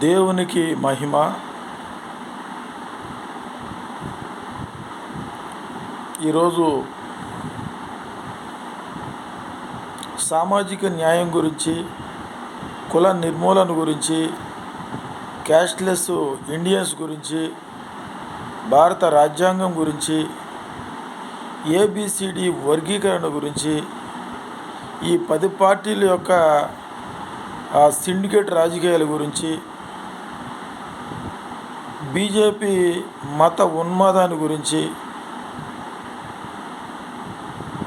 దేవునికి మహిమ ఈరోజు సామాజిక న్యాయం గురించి కుల నిర్మూలన గురించి క్యాష్లెస్ ఇండియన్స్ గురించి భారత రాజ్యాంగం గురించి ఏబిసిడి వర్గీకరణ గురించి ఈ పది పార్టీల యొక్క ఆ సిండికేట్ రాజకీయాల గురించి బీజేపీ మత ఉన్మాదాన్ని గురించి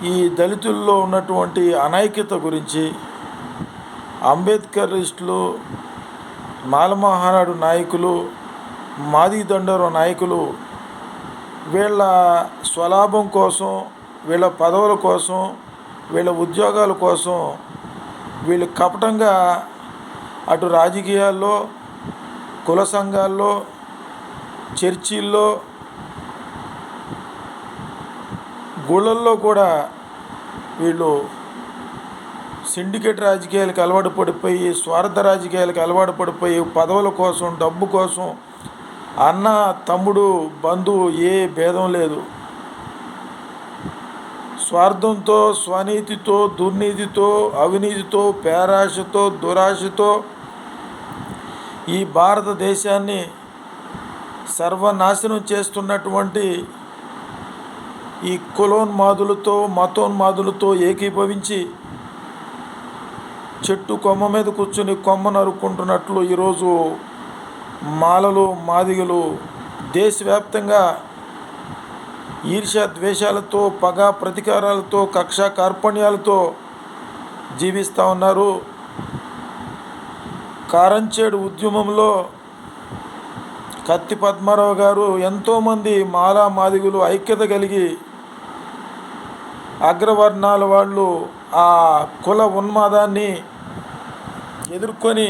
ఈ దళితుల్లో ఉన్నటువంటి అనైక్యత గురించి అంబేద్కరిస్టులు మాలమహానాడు నాయకులు మాది దండరు నాయకులు వీళ్ళ స్వలాభం కోసం వీళ్ళ పదవుల కోసం వీళ్ళ ఉద్యోగాల కోసం వీళ్ళు కపటంగా అటు రాజకీయాల్లో కుల సంఘాల్లో చర్చిల్లో గుళ్ళల్లో కూడా వీళ్ళు సిండికేట్ రాజకీయాలకు అలవాటు పడిపోయి స్వార్థ రాజకీయాలకు అలవాటు పడిపోయి పదవుల కోసం డబ్బు కోసం అన్న తమ్ముడు బంధువు ఏ భేదం లేదు. స్వార్థంతో స్వనీతితో దుర్నీతితో అవినీతితో పేరాశతో దురాశతో ఈ భారతదేశాన్ని సర్వనాశనం చేస్తున్నటువంటి ఈ కులోన్మాదులతో మతోన్మాదులతో ఏకీభవించి చెట్టు కొమ్మ మీద కూర్చుని కొమ్మ నరుక్కుంటున్నట్లు ఈరోజు మాలలు మాదిగలు దేశవ్యాప్తంగా ఈర్ష్య ద్వేషాలతో పగ ప్రతీకారాలతో కక్ష కార్పణ్యాలతో జీవిస్తూ ఉన్నారు. కారంచేడు ఉద్యమంలో కత్తి పద్మారావు గారు ఎంతోమంది మాలా మాదిగులు ఐక్యత కలిగి అగ్రవర్ణాల వాళ్ళు ఆ కుల ఉన్మాదాన్ని ఎదుర్కొని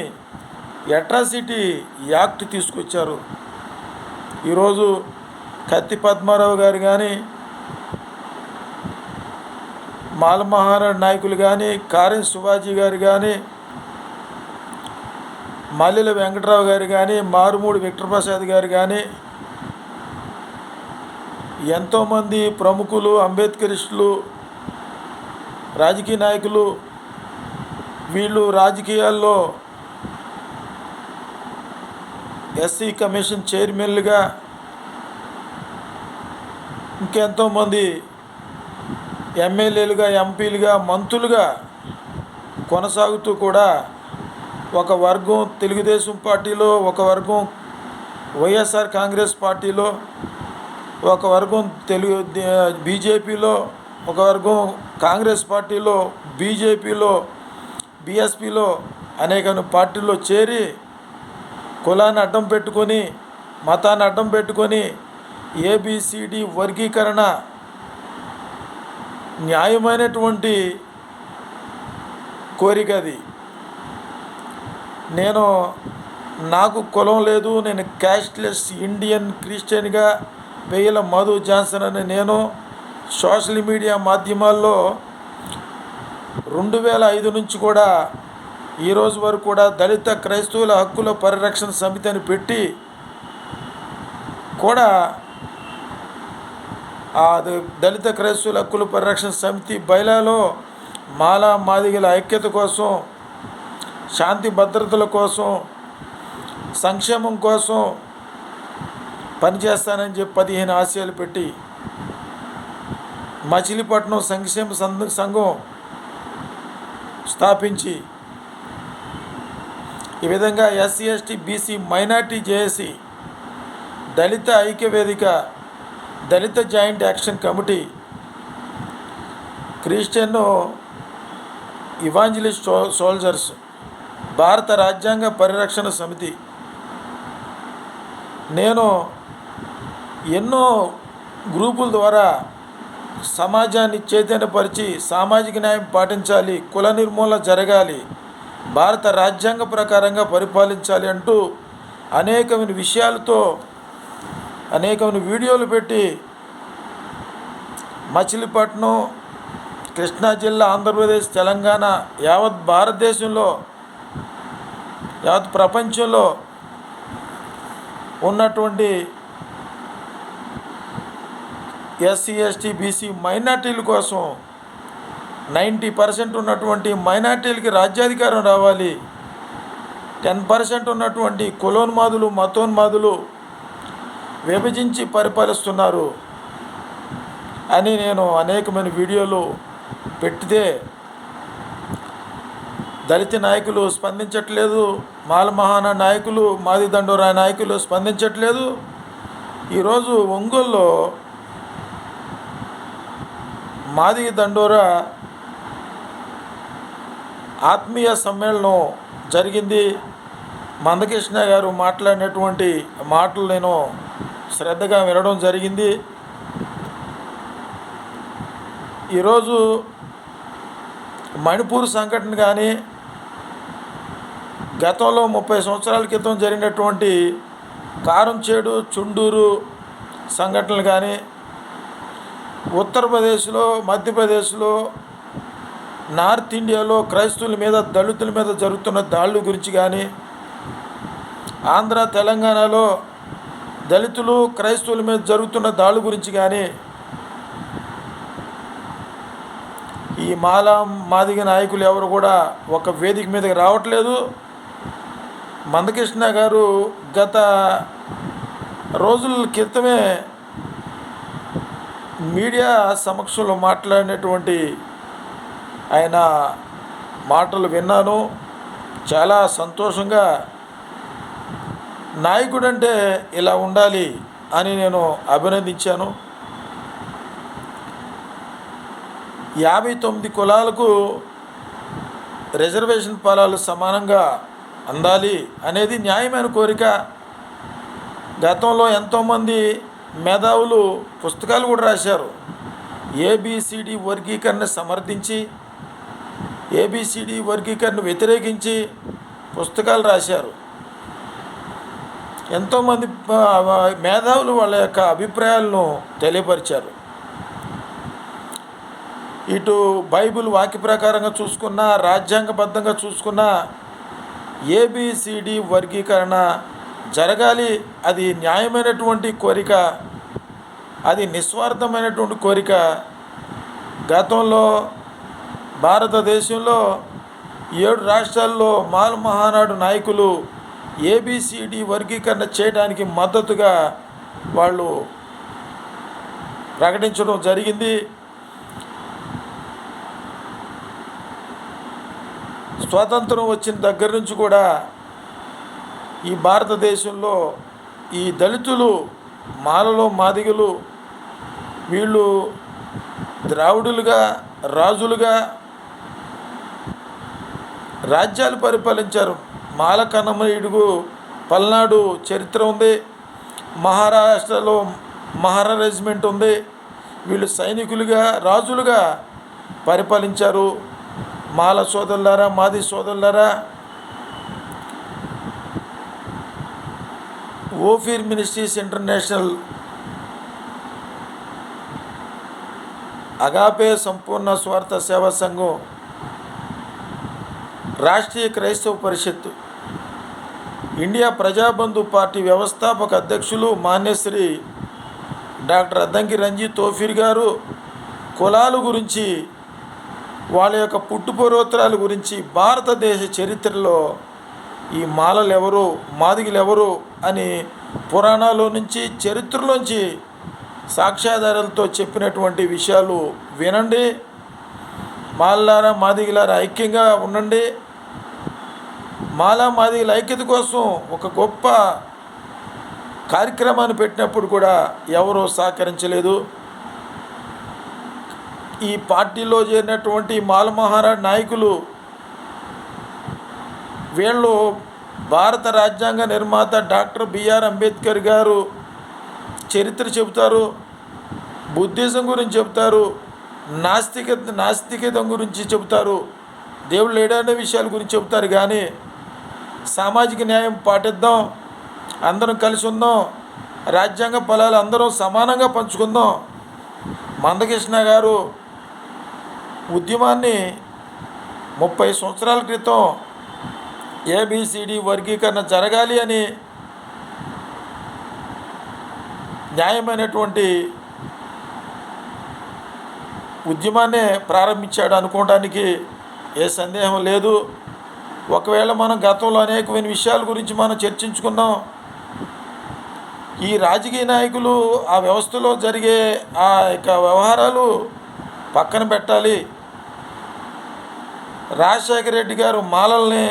అట్రాసిటీ యాక్ట్ తీసుకొచ్చారు. ఈరోజు కత్తి పద్మారావు గారు కానీ మాలమహారాణ్ నాయకులు కానీ కారం శివాజీ గారు కానీ మల్లెల వెంకట్రావు గారు కానీ మారుమూడి విక్టర్ ప్రసాద్ గారు కానీ ఎంతోమంది ప్రముఖులు అంబేద్కరిస్టులు రాజకీయ నాయకులు వీళ్ళు రాజకీయాల్లో ఎస్సీ కమిషన్ చైర్మన్లుగా ఇంకెంతోమంది ఎమ్మెల్యేలుగా ఎంపీలుగా మంత్రులుగా కొనసాగుతూ కూడా ఒక వర్గం తెలుగుదేశం పార్టీలో ఒక వర్గం వైఎస్ఆర్ కాంగ్రెస్ పార్టీలో ఒక వర్గం తెలుగు బీజేపీలో ఒక వర్గం కాంగ్రెస్ పార్టీలో బీజేపీలో బీఎస్పీలో అనేక పార్టీల్లో చేరి కులాన్ని అడ్డం పెట్టుకొని మతాన్ని అడ్డం పెట్టుకొని ఏబిసిడి వర్గీకరణ న్యాయమైనటువంటి కోరిక అది. నేను నాకు కులం లేదు నేను క్యాస్ట్లెస్ ఇండియన్ క్రిస్టియన్గా వేయల మధు జాన్సన్ అని నేను సోషల్ మీడియా మాధ్యమాల్లో రెండు వేల ఐదు నుంచి కూడా ఈరోజు వరకు కూడా దళిత క్రైస్తవుల హక్కుల పరిరక్షణ సమితి అని పెట్టి కూడా ఆ దళిత క్రైస్తవుల హక్కుల పరిరక్షణ సమితి బయలాలో మాలా మాదిగల ఐక్యత కోసం శాంతి భద్రతల కోసం సంక్షేమం కోసం పనిచేస్తానని చెప్పి పదిహేను ఆశయాలు పెట్టి మచిలీపట్నం సంక్షేమ సంఘం స్థాపించి ఈ విధంగా SC ST BC minority JAC దళిత ఐక్య వేదిక దళిత joint action committee christian evangelist soldiers భారత రాజ్యాంగ పరిరక్షణ సమితి. నేను ఎన్నో గ్రూపుల ద్వారా సమాజాన్ని చైతన్యపరిచి సామాజిక న్యాయం పాటించాలి కుల నిర్మూలన జరగాలి భారత రాజ్యాంగ ప్రకారంగా పరిపాలించాలి అంటూ అనేకమైన విషయాలతో అనేకమైన వీడియోలు పెట్టి మచిలీపట్నం కృష్ణా జిల్లా ఆంధ్రప్రదేశ్ తెలంగాణ యావత్ భారతదేశంలో యావత్ ప్రపంచంలో ఉన్నటువంటి ఎస్సీ ఎస్టీ బీసీ మైనార్టీల కోసం నైంటీ పర్సెంట్ ఉన్నటువంటి మైనార్టీలకి రాజ్యాధికారం రావాలి. టెన్ పర్సెంట్ ఉన్నటువంటి కులోన్మాదులు మతోన్మాదులు విభజించి పరిపాలిస్తున్నారు అని నేను అనేకమైన వీడియోలు పెట్టితే దళిత నాయకులు స్పందించట్లేదు మాలమహాన నాయకులు మాది దండోరా నాయకులు స్పందించట్లేదు. ఈరోజు ఒంగోలులో మాది దండోరా ఆత్మీయ సమ్మేళనం జరిగింది. మందకృష్ణ గారు మాట్లాడినటువంటి మాటలు నేను శ్రద్ధగా వినడం జరిగింది. ఈరోజు మణిపూర్ సంఘటన కానీ గతంలో ముప్పై సంవత్సరాల క్రితం జరిగినటువంటి కారంచేడు చుండూరు సంఘటనలు కానీ ఉత్తరప్రదేశ్లో మధ్యప్రదేశ్లో నార్త్ ఇండియాలో క్రైస్తవుల మీద దళితుల మీద జరుగుతున్న దాళ్ళు గురించి కానీ ఆంధ్ర తెలంగాణలో దళితులు క్రైస్తవుల మీద జరుగుతున్న దాళ్ళు గురించి కానీ ఈ మాల మాదిగ నాయకులు ఎవరు కూడా ఒక వేదిక మీదకి రావట్లేదు. మందకృష్ణ గారు గత రోజుల క్రితమే మీడియా సమక్షంలో మాట్లాడినటువంటి ఆయన మాటలు విన్నాను. చాలా సంతోషంగా నాయకుడు అంటే ఇలా ఉండాలి అని నేను అభినందించాను. యాభై తొమ్మిది కులాలకు రిజర్వేషన్ ఫలాలు సమానంగా అందాలి అనేది న్యాయమైన కోరిక. గతంలో ఎంతోమంది మేధావులు పుస్తకాలు కూడా రాశారు. ఏబిసిడి వర్గీకరణ సమర్థించి ఏబిసిడి వర్గీకరణ వ్యతిరేకించి పుస్తకాలు రాశారు. ఎంతోమంది మేధావులు వాళ్ళ యొక్క అభిప్రాయాలను తెలియపరిచారు. ఇటు బైబిల్ వాక్య ప్రకారంగా చూసుకున్నా రాజ్యాంగబద్ధంగా చూసుకున్నా ఏబిసిడి వర్గీకరణ జరగాలి. అది న్యాయమైనటువంటి కోరిక. అది నిస్వార్థమైనటువంటి కోరిక. గతంలో భారతదేశంలో ఏడు రాష్ట్రాల్లో మాల్ మహానాడు నాయకులు ఏబిసిడి వర్గీకరణ చేయడానికి మద్దతుగా వాళ్ళు ప్రకటించడం జరిగింది. స్వాతంత్రం వచ్చిన దగ్గర నుంచి కూడా ఈ భారతదేశంలో ఈ దళితులు మాలలో మాదిగలు వీళ్ళు ద్రావిడులుగా రాజులుగా రాజ్యాలు పరిపాలించారు. మాల కన్నమయుడుగు పల్నాడు చరిత్ర ఉంది. మహారాష్ట్రలో మహారా రెజిమెంట్ ఉంది. వీళ్ళు సైనికులుగా రాజులుగా పరిపాలించారు. మాల సోదరులారా మాది సోదరులారా ఓఫీర్ మినిస్ట్రీస్ ఇంటర్నేషనల్ అగాపే సంపూర్ణ స్వార్థ సేవా సంఘం రాష్ట్రీయ క్రైస్తవ పరిషత్ ఇండియా ప్రజాబంధు పార్టీ వ్యవస్థాపక అధ్యక్షులు మాన్యశ్రీ డాక్టర్ అద్దంకి రంజిత్ తోఫీర్ గారు కులాల గురించి వాళ్ళ యొక్క పుట్టుపూర్వోత్తరాల గురించి భారతదేశ చరిత్రలో ఈ మాలలు ఎవరు మాదిగలు ఎవరు అని పురాణాల నుంచి చరిత్రలోంచి సాక్ష్యాధారాలతో చెప్పినటువంటి విషయాలు వినండి. మాలారా మాదిగలారా ఐక్యంగా ఉండండి. మాలా మాదిగల ఐక్యత కోసం ఒక గొప్ప కార్యక్రమాన్ని పెట్టినప్పుడు కూడా ఎవరూ సహకరించలేదు. ఈ పార్టీలో చేరినటువంటి మాలమహారాజ్ నాయకులు వీళ్ళు భారత రాజ్యాంగ నిర్మాత డాక్టర్ బిఆర్ అంబేద్కర్ గారు చరిత్ర చెబుతారు బుద్ధిజం గురించి చెబుతారు నాస్తిక నాస్తికతం గురించి చెబుతారు దేవుడు లేడనే విషయాల గురించి చెబుతారు కానీ సామాజిక న్యాయం పాటిద్దాం అందరం కలిసి ఉందాం రాజ్యాంగ ఫలాలు అందరం సమానంగా పంచుకుందాం. మందకృష్ణ గారు ఉద్యమాన్ని ముప్పై సంవత్సరాల క్రితం ఏబిసిడి వర్గీకరణ జరగాలి అని న్యాయమైనటువంటి ఉద్యమాన్నే ప్రారంభించాడు అనుకోవడానికి ఏ సందేహం లేదు. ఒకవేళ మనం గతంలో అనేకమైన విషయాల గురించి మనం చర్చించుకున్నాం. ఈ రాజకీయ నాయకులు ఆ వ్యవస్థలో జరిగే ఆ యొక్క వ్యవహారాలు పక్కన పెట్టాలి. రాజశేఖర రెడ్డి గారు మాలల్ని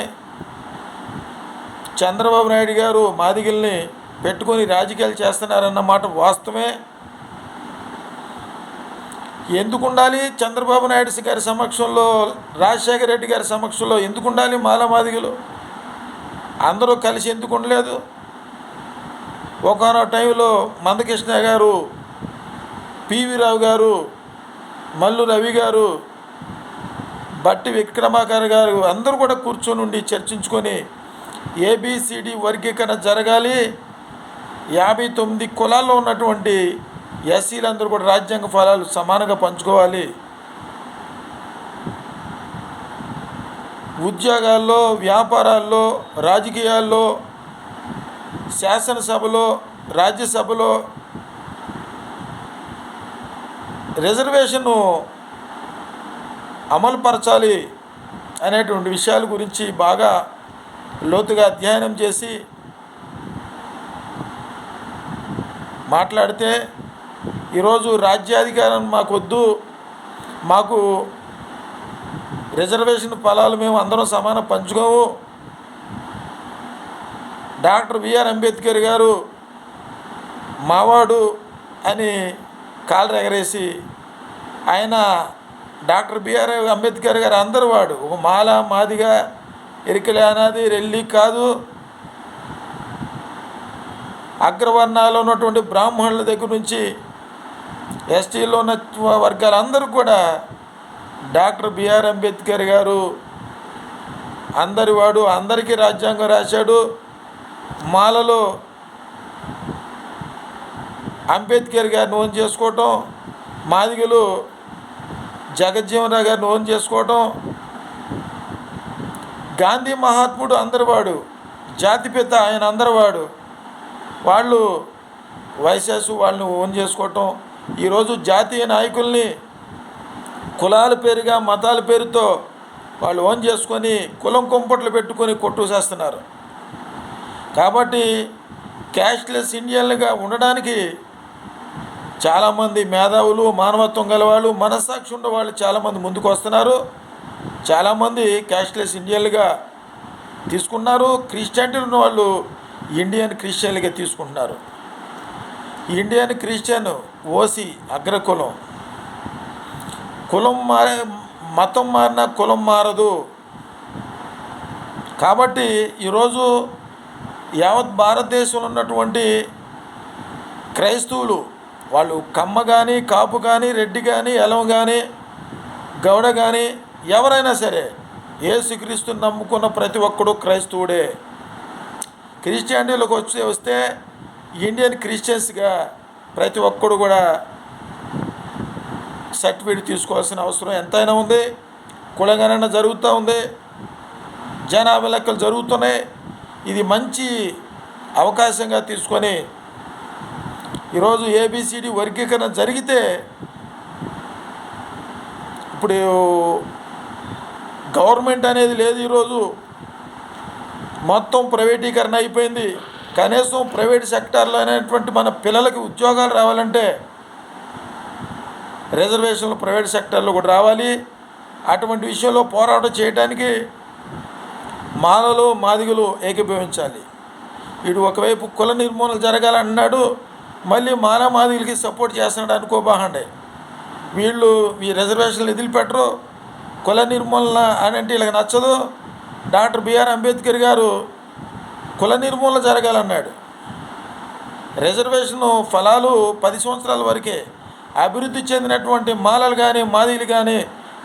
చంద్రబాబు నాయుడు గారు మాదిగల్ని పెట్టుకొని రాజకీయాలు చేస్తున్నారన్న మాట వాస్తవమే. ఎందుకు ఉండాలి చంద్రబాబు నాయుడు గారి సమక్షంలో రాజశేఖర రెడ్డి గారి సమక్షంలో ఎందుకు ఉండాలి మాల మాదిగలు? అందరూ కలిసి ఎందుకు ఉండలేదు? ఒకనొక టైంలో మందకృష్ణ గారు పివి రావు గారు మల్లు రవి గారు బట్టి విక్రమాకర్ గారు అందరూ కూడా కూర్చొని ఉండి చర్చించుకొని ఏబిసిడి వర్గీకరణ జరగాలి. యాభై తొమ్మిది కులాల్లో ఉన్నటువంటి ఎస్సీలందరూ కూడా రాజ్యాంగ ఫలాలు సమానంగా పంచుకోవాలి. ఉద్యోగాల్లో వ్యాపారాల్లో రాజకీయాల్లో శాసనసభలో రాజ్యసభలో రిజర్వేషన్ను అమలుపరచాలి అనేటువంటి విషయాల గురించి బాగా లోతుగా అధ్యయనం చేసి మాట్లాడితే ఈరోజు రాజ్యాధికారం మాకు వద్దు మాకు రిజర్వేషన్ ఫలాలు మేము అందరం సమానం పంచుకోము. డాక్టర్ బిఆర్ అంబేద్కర్ గారు మావాడు అని కాలు ఎగరేసి ఆయన డాక్టర్ బిఆర్ అంబేద్కర్ గారు అందరు వాడు. ఒక మాల మాదిగా ఎరికలే అనాది రెల్లి కాదు. అగ్రవర్ణాల్లో ఉన్నటువంటి బ్రాహ్మణుల దగ్గర నుంచి ఎస్టీలో ఉన్న వర్గాలందరూ కూడా డాక్టర్ బిఆర్ అంబేద్కర్ గారు అందరి వాడు అందరికీ రాజ్యాంగం రాశాడు. మాలలో అంబేద్కర్ గారిని ఓన్ చేసుకోవటం మాదిగలు జగజ్జీవన్ రావు గారిని ఓన్ చేసుకోవటం. గాంధీ మహాత్ముడు అందరివాడు జాతిపిత ఆయన అందరివాడు. వాళ్ళు వైసెస్ వాళ్ళని ఓన్ చేసుకోవటం. ఈరోజు జాతీయ నాయకుల్ని కులాల పేరుగా మతాల పేరుతో వాళ్ళు ఓన్ చేసుకొని కులం కుంపట్లు పెట్టుకొని కొట్టుసేస్తున్నారు కాబట్టి క్యాష్లెస్ ఇండియన్లుగా ఉండడానికి చాలామంది మేధావులు మానవత్వం గలవాళ్ళు మనస్సాక్షి ఉన్న చాలామంది ముందుకు వస్తున్నారు. చాలామంది క్యాష్లెస్ ఇండియన్లుగా తీసుకున్నారు క్రిస్టియానిటీ ఉన్న వాళ్ళు ఇండియన్ క్రిస్టియన్లుగా తీసుకుంటున్నారు. ఇండియన్ క్రిస్టియన్ ఓసి అగ్రకులం. కులం మారే మతం మారినా కులం మారదు. కాబట్టి ఈరోజు యావత్ భారతదేశంలో ఉన్నటువంటి క్రైస్తవులు వాళ్ళు కమ్మ కానీ కాపు కానీ రెడ్డి కానీ ఎలం కానీ గౌడ కానీ ఎవరైనా సరే యేసుక్రీస్తుని నమ్ముకున్న ప్రతి ఒక్కడు క్రైస్తవుడే. క్రిస్టియానిటీలోకి వచ్చి వస్తే ఇండియన్ క్రిస్టియన్స్గా ప్రతి ఒక్కడు కూడా సర్టిఫికేట్ తీసుకోవాల్సిన అవసరం ఎంతైనా ఉంది. కులగణన జరుగుతూ ఉంది. జనాభా లెక్కలు జరుగుతున్నాయి. ఇది మంచి అవకాశంగా తీసుకొని ఈరోజు ఏబిసిడి వర్గీకరణ జరిగితే ఇప్పుడు గవర్నమెంట్ అనేది లేదు ఈరోజు. మొత్తం ప్రైవేటీకరణ అయిపోయింది. కనీసం ప్రైవేట్ సెక్టార్లో అనేటువంటి మన పిల్లలకి ఉద్యోగాలు రావాలంటే రిజర్వేషన్లు ప్రైవేట్ సెక్టార్లో కూడా రావాలి. అటువంటి విషయంలో పోరాటం చేయడానికి మాలలు మాదిగలు ఏకీభవించాలి. వీడు ఒకవైపు కుల నిర్మూలన జరగాలన్నాడు. మళ్ళీ మాల సపోర్ట్ చేస్తున్నాడు అనుకోబాహండి. వీళ్ళు ఈ రిజర్వేషన్లు వదిలిపెట్టరు కుల నిర్మూలన అని అంటే వీళ్ళకి నచ్చదు. డాక్టర్ బిఆర్ అంబేద్కర్ గారు కుల నిర్మూలన జరగాలన్నాడు. రిజర్వేషన్ ఫలాలు పది సంవత్సరాల వరకే అభివృద్ధి చెందినటువంటి మాలలు కానీ మాదిలు కానీ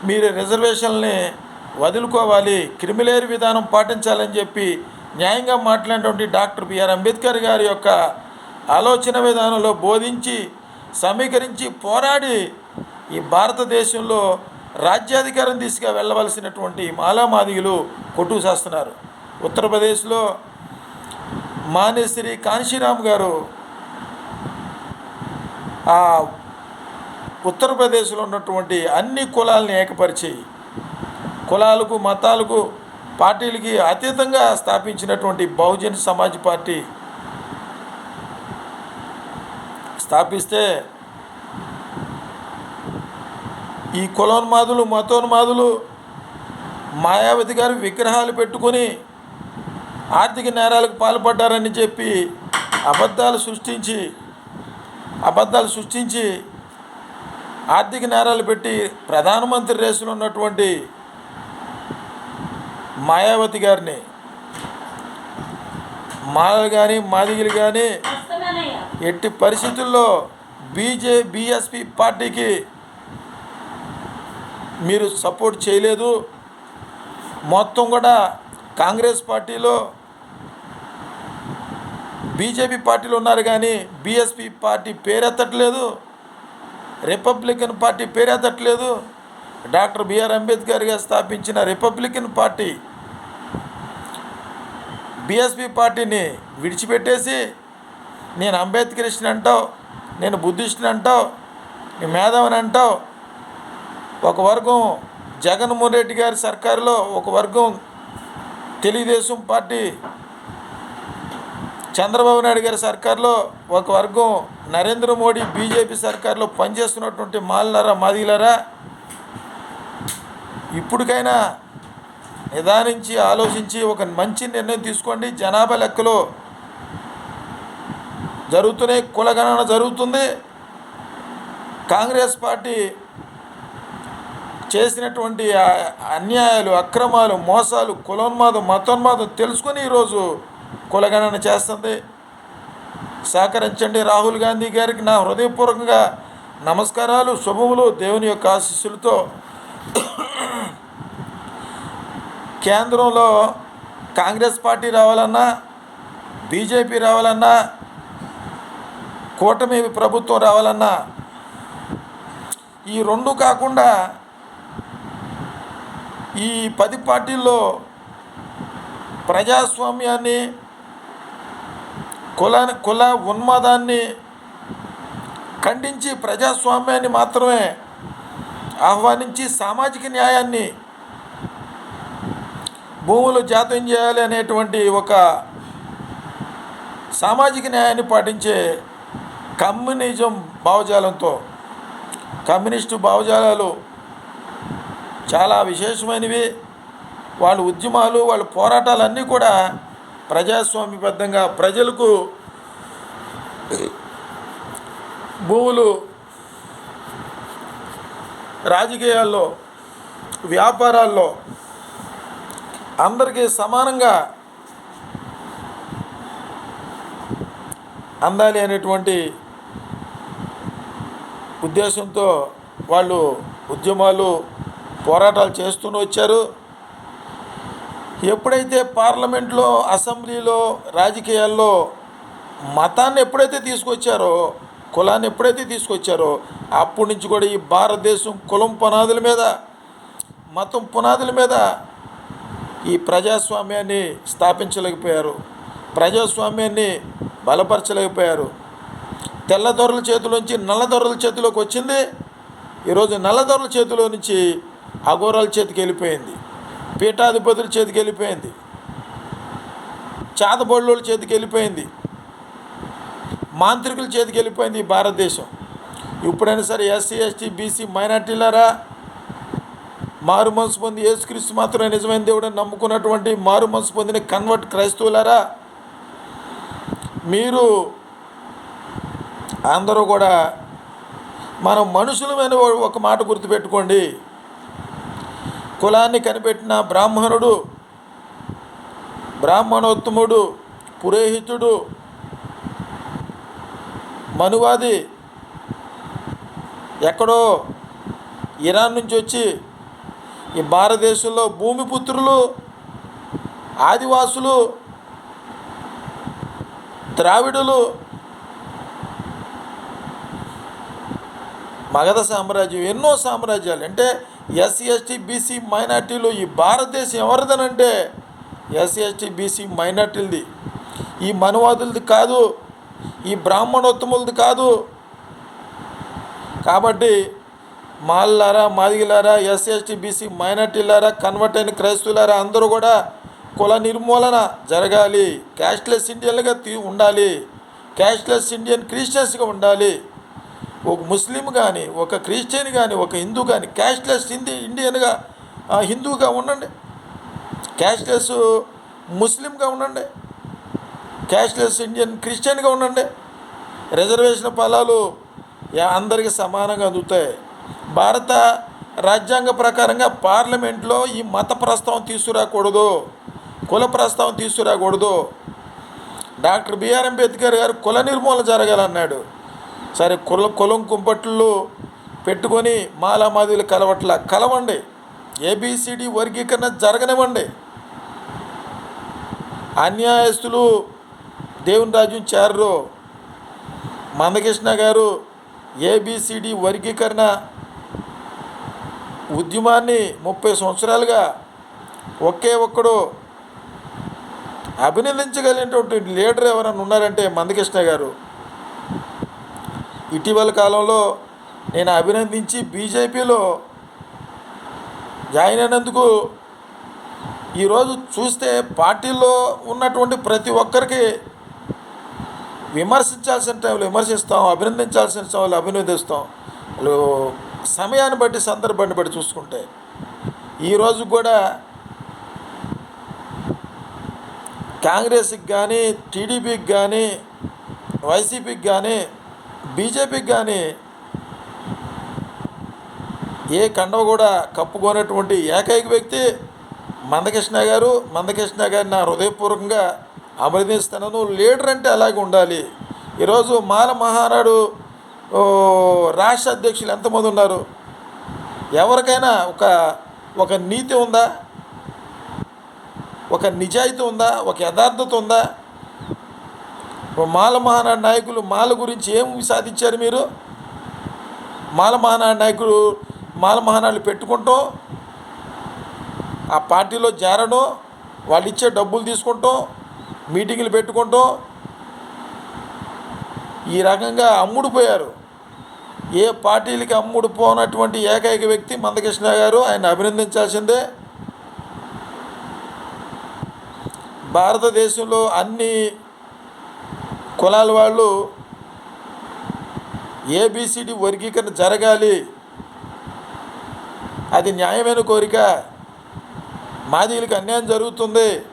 మీరు రిజర్వేషన్ని వదులుకోవాలి క్రిమిలేరు విధానం పాటించాలని చెప్పి న్యాయంగా మాట్లాడినటువంటి డాక్టర్ బిఆర్ అంబేద్కర్ గారి యొక్క ఆలోచన విధానంలో బోధించి సమీకరించి పోరాడి ఈ భారతదేశంలో రాజ్యాధికారం తీసుకు వెళ్ళవలసినటువంటి మాలామాదిగులు కొట్టు చేస్తున్నారు. ఉత్తరప్రదేశ్లో మానేశ్వరి కాంశీరామ్ గారు ఆ ఉత్తరప్రదేశ్లో ఉన్నటువంటి అన్ని కులాలని ఏకపరిచి కులాలకు మతాలకు పార్టీలకి అతీతంగా స్థాపించినటువంటి బహుజన్ సమాజ్ పార్టీ స్థాపిస్తే ఈ కులోన్మాదులు మతోన్మాదులు మాయావతి గారు విగ్రహాలు పెట్టుకొని ఆర్థిక నేరాలకు పాల్పడ్డారని చెప్పి అబద్ధాలు సృష్టించి అబద్ధాలు సృష్టించి ఆర్థిక నేరాలు పెట్టి ప్రధానమంత్రి రేసులో ఉన్నటువంటి మాయావతి గారిని మాలలు కానీ మాదిగలు కానీ ఎట్టి పరిస్థితుల్లో బీజే బీఎస్పీ పార్టీకి మీరు సపోర్ట్ చేయలేదు. మొత్తం కూడా కాంగ్రెస్ పార్టీలో బీజేపీ పార్టీలు ఉన్నారు కానీ బీఎస్పీ పార్టీ పేరెత్తట్లేదు. రిపబ్లికన్ పార్టీ పేరెత్తట్లేదు. డాక్టర్ బిఆర్ అంబేద్కర్ గారు స్థాపించిన రిపబ్లికన్ పార్టీ బీఎస్పీ పార్టీని విడిచిపెట్టేసి నేను అంబేద్కరిస్ట్ని అంటావు నేను బుద్ధిస్ట్ని అంటావు నీ మేధావిని అంటావు. ఒక వర్గం జగన్మోహన్ రెడ్డి గారి సర్కారులో ఒక వర్గం తెలుగుదేశం పార్టీ చంద్రబాబు నాయుడు గారి సర్కారులో ఒక వర్గం నరేంద్ర మోడీ బీజేపీ సర్కారులో పనిచేస్తున్నటువంటి మాలలారా మాదిలారా ఇప్పటికైనా నిదానించి ఆలోచించి ఒక మంచి నిర్ణయం తీసుకోండి. జనాభా లెక్కలో జరుగుతూనే కులగణన జరుగుతుంది. కాంగ్రెస్ పార్టీ చేసినటువంటి అన్యాయాలు అక్రమాలు మోసాలు కులోన్మాదం మతోన్మాదం తెలుసుకొని ఈరోజు కులగణన చేస్తుంది. సహకరించండి రాహుల్ గాంధీ గారికి నా హృదయపూర్వకంగా నమస్కారాలు శుభములు దేవుని యొక్క ఆశీస్సులతో. కేంద్రంలో కాంగ్రెస్ పార్టీ రావాలన్నా బీజేపీ రావాలన్నా కూటమి ప్రభుత్వం రావాలన్నా ఈ రెండు కాకుండా ఈ పది పార్టీల్లో ప్రజాస్వామ్యాన్ని కుల కుల ఉన్మాదాన్ని ఖండించి ప్రజాస్వామ్యాన్ని మాత్రమే ఆహ్వానించి సామాజిక న్యాయాన్ని భూములు జాతం చేయాలి అనేటువంటి ఒక సామాజిక న్యాయాన్ని పాటించే కమ్యూనిజం భావజాలంతో కమ్యూనిస్టు భావజాలాలు చాలా విశేషమైనవి. వాళ్ళ ఉద్యమాలు వాళ్ళ పోరాటాలన్నీ కూడా ప్రజాస్వామ్యబద్ధంగా ప్రజలకు భూములు రాజకీయాల్లో వ్యాపారాల్లో అందరికీ సమానంగా అందాలి అనేటువంటి ఉద్దేశంతో వాళ్ళు ఉద్యమాలు పోరాటాలు చేస్తూనే వచ్చారు. ఎప్పుడైతే పార్లమెంట్లో అసెంబ్లీలో రాజకీయాల్లో మతాన్ని ఎప్పుడైతే తీసుకొచ్చారో కులాన్ని ఎప్పుడైతే తీసుకొచ్చారో అప్పటి నుంచి కూడా ఈ భారతదేశం కులం పునాదుల మీద మతం పునాదుల మీద ఈ ప్రజాస్వామ్యాన్ని స్థాపించలేకపోయారు. ప్రజాస్వామ్యాన్ని బలపరచలేకపోయారు. తెల్లదొరల చేతిలోంచి నల్లదొరల చేతిలోకి వచ్చింది. ఈరోజు నల్లదొరల చేతిలో నుంచి అఘోరాల చేతికి వెళ్ళిపోయింది. పీఠాధిపతుల చేతికి వెళ్ళిపోయింది. చాతబళ్ళోళ్ళ చేతికి వెళ్ళిపోయింది. మాంత్రికుల చేతికి వెళ్ళిపోయింది ఈ భారతదేశం. ఇప్పుడైనా సరే ఎస్సీ ఎస్టీ బీసీ మైనార్టీలారా? మారు మనసు పొంది యేసుక్రీస్తు మాత్రమే నిజమైన దేవుడని నమ్ముకున్నటువంటి మారు మనసు పొందిన కన్వర్ట్ క్రైస్తవులారా? మీరు అందరూ కూడా మనం మనుషులమైన ఒక మాట గుర్తుపెట్టుకోండి. కులాన్ని కనిపెట్టిన బ్రాహ్మణుడు బ్రాహ్మణోత్తముడు పురోహితుడు మనువాది ఎక్కడో ఇరాన్ నుంచి వచ్చి ఈ భారతదేశంలో భూమిపుత్రులు ఆదివాసులు ద్రావిడులు మగధ సామ్రాజ్యం ఎన్నో సామ్రాజ్యాలు. అంటే ఎస్సీ ఎస్టీ బీసీ మైనార్టీలు ఈ భారతదేశం ఎవరిదనంటే ఎస్సీ ఎస్టీ బీసీ మైనార్టీలది. ఈ మనువాదులది కాదు ఈ బ్రాహ్మణోత్తములది కాదు. కాబట్టి మాల్లారా మాదిగిలారా ఎస్సీ ఎస్టీ బీసీ మైనార్టీలారా కన్వర్ట్ అయిన క్రైస్తువులారా అందరూ కూడా కుల నిర్మూలన జరగాలి. క్యాష్లెస్ ఇండియన్గా తీ ఉండాలి. క్యాష్లెస్ ఇండియన్ క్రిస్టియన్స్గా ఉండాలి. ఒక ముస్లిం కానీ ఒక క్రిస్టియన్ కానీ ఒక హిందూ కానీ క్యాష్లెస్ హిందీ ఇండియన్గా హిందూగా ఉండండి. క్యాష్లెస్ ముస్లింగా ఉండండి. క్యాష్లెస్ ఇండియన్ క్రిస్టియన్గా ఉండండి. రిజర్వేషన్ ఫలాలు యా- అందరికీ సమానంగా అందుతాయి. భారత రాజ్యాంగ ప్రకారంగా పార్లమెంట్లో ఈ మత ప్రస్తావం తీసుకురాకూడదు. కుల ప్రస్తావం తీసుకురాకూడదు. Doctor B R Ambedkar garu కుల నిర్మూలన జరగాలన్నాడు. సరే కుల కులం కుంపట్లు పెట్టుకొని మాలామాదిలు కలవట్ల కలవండి. ఏబిసిడి వర్గీకరణ జరగనివ్వండి. అన్యాయస్తులు దేవుని రాజ్యం చేరరు. మందకృష్ణ గారు ఏబిసిడి వర్గీకరణ ఉద్యమాన్ని ముప్పై సంవత్సరాలుగా ఒకే ఒక్కడు అభినందించగలిగినటువంటి లీడర్ ఎవరైనా ఉన్నారంటే మందకృష్ణ గారు. ఇటీవల కాలంలో నేను అభినందించి బీజేపీలో జాయిన్ అయినందుకు ఈరోజు చూస్తే పార్టీలో ఉన్నటువంటి ప్రతి ఒక్కరికి విమర్శించాల్సిన టైంలో విమర్శిస్తాం అభినందించాల్సిన టైంలో అభినందిస్తాం. వాళ్ళు సమయాన్ని బట్టి సందర్భాన్ని బట్టి చూసుకుంటే. ఈరోజు కూడా కాంగ్రెస్కి కానీ టీడీపీకి కానీ వైసీపీకి కానీ బీజేపీకి కానీ ఏ కండవ కూడా కప్పుకోనటువంటి ఏకైక వ్యక్తి మందకృష్ణ గారు. మందకృష్ణ గారిని నా హృదయపూర్వకంగా అభినందిస్తున్నాను. లీడర్ అంటే అలాగే ఉండాలి. ఈరోజు మాల మహానాడు రాష్ట్ర అధ్యక్షులు ఎంతమంది ఉన్నారు? ఎవరికైనా ఒక ఒక నీతి ఉందా? ఒక నిజాయితీ ఉందా? ఒక యథార్థత ఉందా? మాల మహానాడు నాయకులు మాల గురించి ఏం సాధించారు మీరు? మాల మహానాడు నాయకులు మాల మహానాడులు పెట్టుకుంటాం ఆ పార్టీలో చేరడం వాళ్ళు ఇచ్చే డబ్బులు తీసుకుంటాం మీటింగులు పెట్టుకుంటాం ఈ రకంగా అమ్ముడుపోయారు. ఏ పార్టీలకి అమ్ముడు పోనటువంటి ఏకైక వ్యక్తి మందకృష్ణ గారు ఆయన అభినందించాల్సిందే. భారతదేశంలో అన్ని కులాల వాళ్ళు ఏబిసిడి వర్గీకరణ జరగాలి. అది న్యాయమైన కోరిక. మాదిలకు అన్యాయం జరుగుతుంది.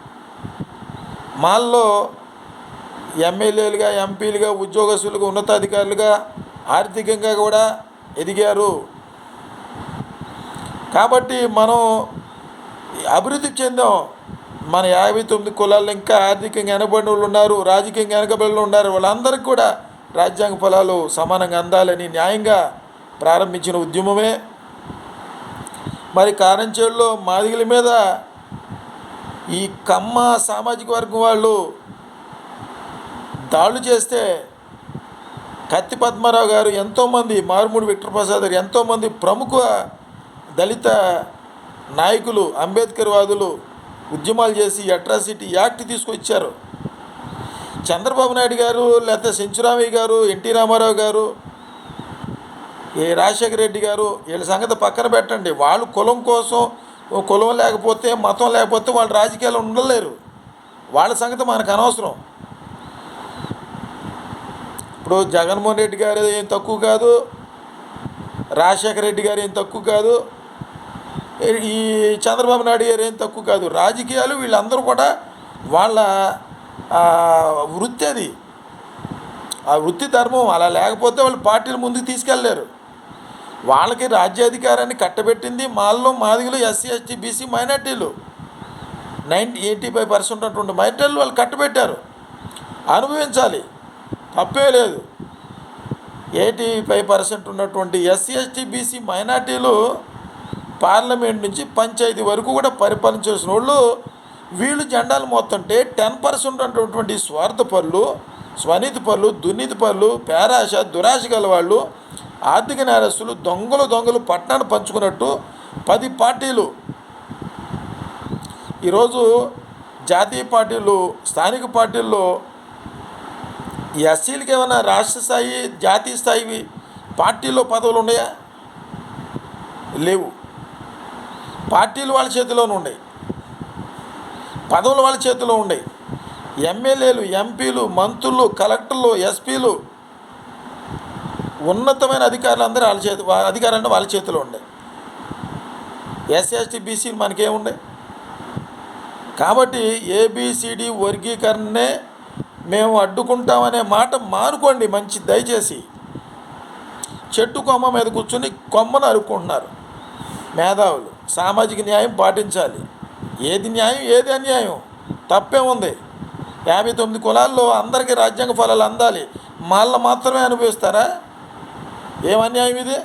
మాల్లో ఎమ్మెల్యేలుగా ఎంపీలుగా ఉద్యోగస్తులుగా ఉన్నతాధికారులుగా ఆర్థికంగా కూడా ఎదిగారు. కాబట్టి మనం అభివృద్ధి చెందాం. మన యాభై తొమ్మిది కులాల్లో ఇంకా ఆర్థికంగా వెనబడిన వాళ్ళు ఉన్నారు రాజకీయంగా వెనకబడిన ఉన్నారు. వాళ్ళందరికీ కూడా రాజ్యాంగ ఫలాలు సమానంగా అందాలని న్యాయంగా ప్రారంభించిన ఉద్యమమే. మరి కారంచేడులో మాదిగల మీద ఈ కమ్మ సామాజిక వర్గం వాళ్ళు దాడులు చేస్తే కత్తి పద్మారావు గారు ఎంతోమంది మారుమూడి విక్టర్ ప్రసాద్ గారు ఎంతోమంది ప్రముఖ దళిత నాయకులు అంబేద్కర్ వాదులు ఉద్యమాలు చేసి అట్రాసిటీ యాక్ట్ తీసుకొచ్చారు. చంద్రబాబు నాయుడు గారు లేకపోతే సెంచురామయ్య గారు ఎన్టీ రామారావు గారు ఏ రాజశేఖర రెడ్డి గారు వీళ్ళ సంగతి పక్కన పెట్టండి. వాళ్ళు కులం కోసం కులం లేకపోతే మతం లేకపోతే వాళ్ళు రాజకీయాలు ఉండలేరు. వాళ్ళ సంగతి మనకు అనవసరం. ఇప్పుడు జగన్మోహన్ రెడ్డి గారు ఏం తక్కువ కాదు. రాజశేఖర రెడ్డి గారు ఏం తక్కువ కాదు. ఈ చంద్రబాబు నాయుడు గారు ఏం తక్కువ కాదు. రాజకీయాలు వీళ్ళందరూ కూడా వాళ్ళ వృత్తి అది. ఆ వృత్తి ధర్మం అలా లేకపోతే వాళ్ళు పార్టీలు ముందుకు తీసుకెళ్ళలేరు. వాళ్ళకి రాజ్యాధికారాన్ని కట్టబెట్టింది మాల్లో మాదిగులు ఎస్సీ ఎస్టీ బీసీ మైనార్టీలు. నైంటీ ఎయిటీ ఫైవ్ పర్సెంట్ ఉన్నటువంటి మైనార్టీలు వాళ్ళు కట్టబెట్టారు. అనుభవించాలి. తప్పే లేదు. ఎయిటీ ఫైవ్ పర్సెంట్ ఉన్నటువంటి ఎస్సీ ఎస్టీ బీసీ మైనార్టీలు పార్లమెంట్ నుంచి పంచాయతీ వరకు కూడా పరిపాలించాల్సిన వాళ్ళు వీళ్ళు జెండాలు మోస్తుంటే టెన్ పర్సెంట్ ఉన్నటువంటి స్వార్థ పనులు స్వనీతి పనులు దుర్నీతి పనులు పేరాశ దురాశ గల వాళ్ళు ఆర్థిక నేరస్తులు దొంగలు దొంగలు పట్టణాన్ని పంచుకున్నట్టు పది పార్టీలు. ఈరోజు జాతీయ పార్టీలు స్థానిక పార్టీల్లో ఎస్సీలకి ఏమైనా రాష్ట్ర స్థాయి జాతీయ స్థాయి పార్టీలో పదవులు ఉన్నాయా? లేవు. పార్టీలు వాళ్ళ చేతిలోనే ఉన్నాయి పదవులు వాళ్ళ చేతిలో ఉన్నాయి ఎమ్మెల్యేలు ఎంపీలు మంత్రులు కలెక్టర్లు ఎస్పీలు ఉన్నతమైన అధికారులు అందరూ వాళ్ళ చేతి వా- అధికారాన్ని వాళ్ళ చేతిలో ఉండే. ఎస్సీ ఎస్టీ బీసీ మనకేముండే కాబట్టి ఏబిసిడి వర్గీకరణనే మేము అడ్డుకుంటామనే మాట మానుకోండి మంచి దయచేసి. చెట్టు కొమ్మ మీద కూర్చుని కొమ్మను అరుక్కుంటున్నారు మేధావులు. సామాజిక న్యాయం పాటించాలి. ఏది న్యాయం ఏది అన్యాయం? తప్పే ఉంది. యాభై తొమ్మిది కులాల్లో అందరికీ రాజ్యాంగ ఫలాలు అందాలి. వాళ్ళ మాత్రమే అనుభవిస్తారా? ఏం అన్యాయం ఇది?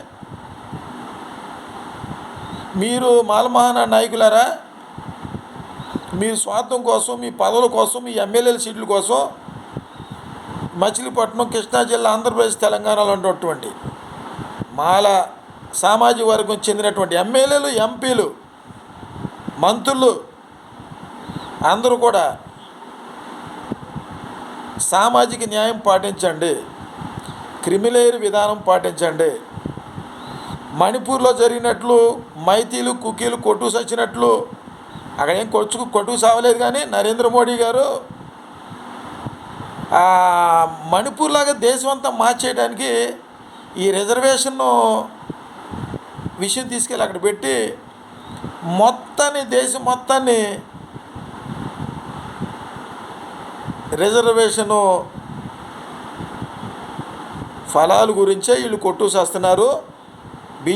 మీరు మాలమహాన నాయకులారా? మీ స్వార్థం కోసం మీ పదవుల కోసం మీ ఎమ్మెల్యేల సీట్ల కోసం మచిలీపట్నం కృష్ణా జిల్లా ఆంధ్రప్రదేశ్ తెలంగాణలో ఉన్నటువంటి మాల సామాజిక వర్గం చెందినటువంటి ఎమ్మెల్యేలు ఎంపీలు మంత్రులు అందరూ కూడా సామాజిక న్యాయం పాటించండి. క్రిమిలేరు విధానం పాటించండి. మణిపూర్లో జరిగినట్లు మైతీలు కుకీలు కొట్టు సచ్చినట్లు అక్కడ ఏం కొట్టుకు కొట్టుకు సావలేదు కానీ నరేంద్ర మోడీ గారు మణిపూర్లాగా మణిపూర్ లాగా దేశం అంతా మార్చేయడానికి ఈ రిజర్వేషన్ విషయం తీసుకెళ్ళి అక్కడ పెట్టి మొత్తాన్ని దేశం మొత్తాన్ని రిజర్వేషను ఫలాల గురించే వీళ్ళు కొట్టుసేస్తున్నారు